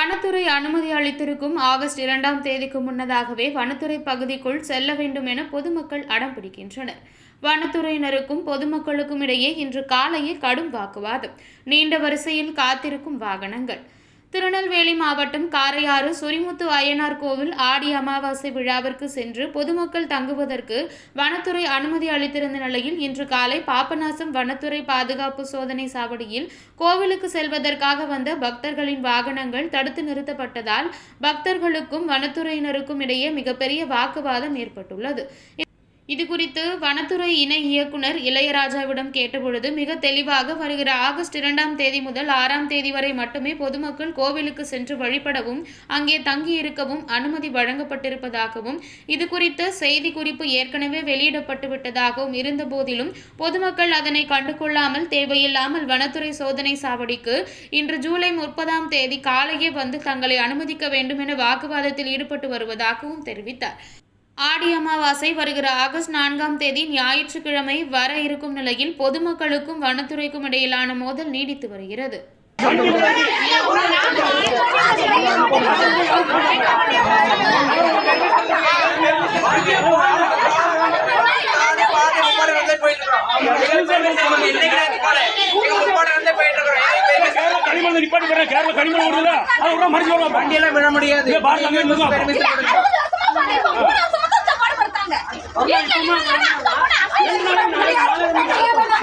வனத்துறை அனுமதி அளித்திருக்கும் ஆகஸ்ட் இரண்டாம் தேதிக்கு முன்னதாகவே வனத்துறை பகுதிக்குள் செல்ல வேண்டும் என பொதுமக்கள் அடம் பிடிக்கின்றனர். வனத்துறையினருக்கும் பொதுமக்களுக்கும் இடையே இன்று காலையில் கடும் வாக்குவாதம். நீண்ட வரிசையில் காத்திருக்கும் வாகனங்கள். திருநெல்வேலி மாவட்டம் காரையாறு சொரிமுத்து அய்யனார் கோவில் ஆடி அமாவாசை விழாவிற்கு சென்று பொதுமக்கள் தங்குவதற்கு வனத்துறை அனுமதி அளித்திருந்த நிலையில் இன்று காலை பாபநாசம் வனத்துறை பாதுகாப்பு சோதனை சாவடியில் கோவிலுக்கு செல்வதற்காக வந்த பக்தர்களின் வாகனங்கள் தடுத்து நிறுத்தப்பட்டதால் பக்தர்களுக்கும் வனத்துறையினருக்கும் இடையே மிகப்பெரிய வாக்குவாதம் ஏற்பட்டுள்ளது. இதுகுறித்து வனத்துறை இணை இயக்குனர் இளையராஜாவிடம் கேட்டபொழுது மிக தெளிவாக வருகிற ஆகஸ்ட் இரண்டாம் தேதி முதல் ஆறாம் தேதி வரை மட்டுமே பொதுமக்கள் கோவிலுக்கு சென்று வழிபடவும் அங்கே தங்கியிருக்கவும் அனுமதி வழங்கப்பட்டிருப்பதாகவும் இது குறித்த செய்தி குறிப்பு ஏற்கனவே வெளியிடப்பட்டு விட்டதாகவும் இருந்தபோதிலும் பொதுமக்கள் அதனை கண்டுகொள்ளாமல் தேவையில்லாமல் வனத்துறை சோதனை சாவடிக்கு இன்று ஜூலை முப்பதாம் தேதி காலையே வந்து தங்களை அனுமதிக்க வேண்டும் என வாக்குவாதத்தில் ஈடுபட்டு வருவதாகவும் தெரிவித்தார். ஆடி அமாவாசை வருகிற ஆகஸ்ட் நான்காம் தேதி ஞாயிற்றுக்கிழமை வர இருக்கும் நிலையில் பொதுமக்களுக்கும் வனத்துறைக்கும் இடையிலான மோதல் நீடித்து வருகிறது. கேரள ஓடுதா அது விட முடியாது. ஏய், பாருங்க, அங்க இருந்து வா. பெர்மிஷன் கொடுங்க மூணு வருஷமா கஷ்டப்படுத்தாங்க. வீட்டுல இருந்து வெளியே அனுப்ப போனா,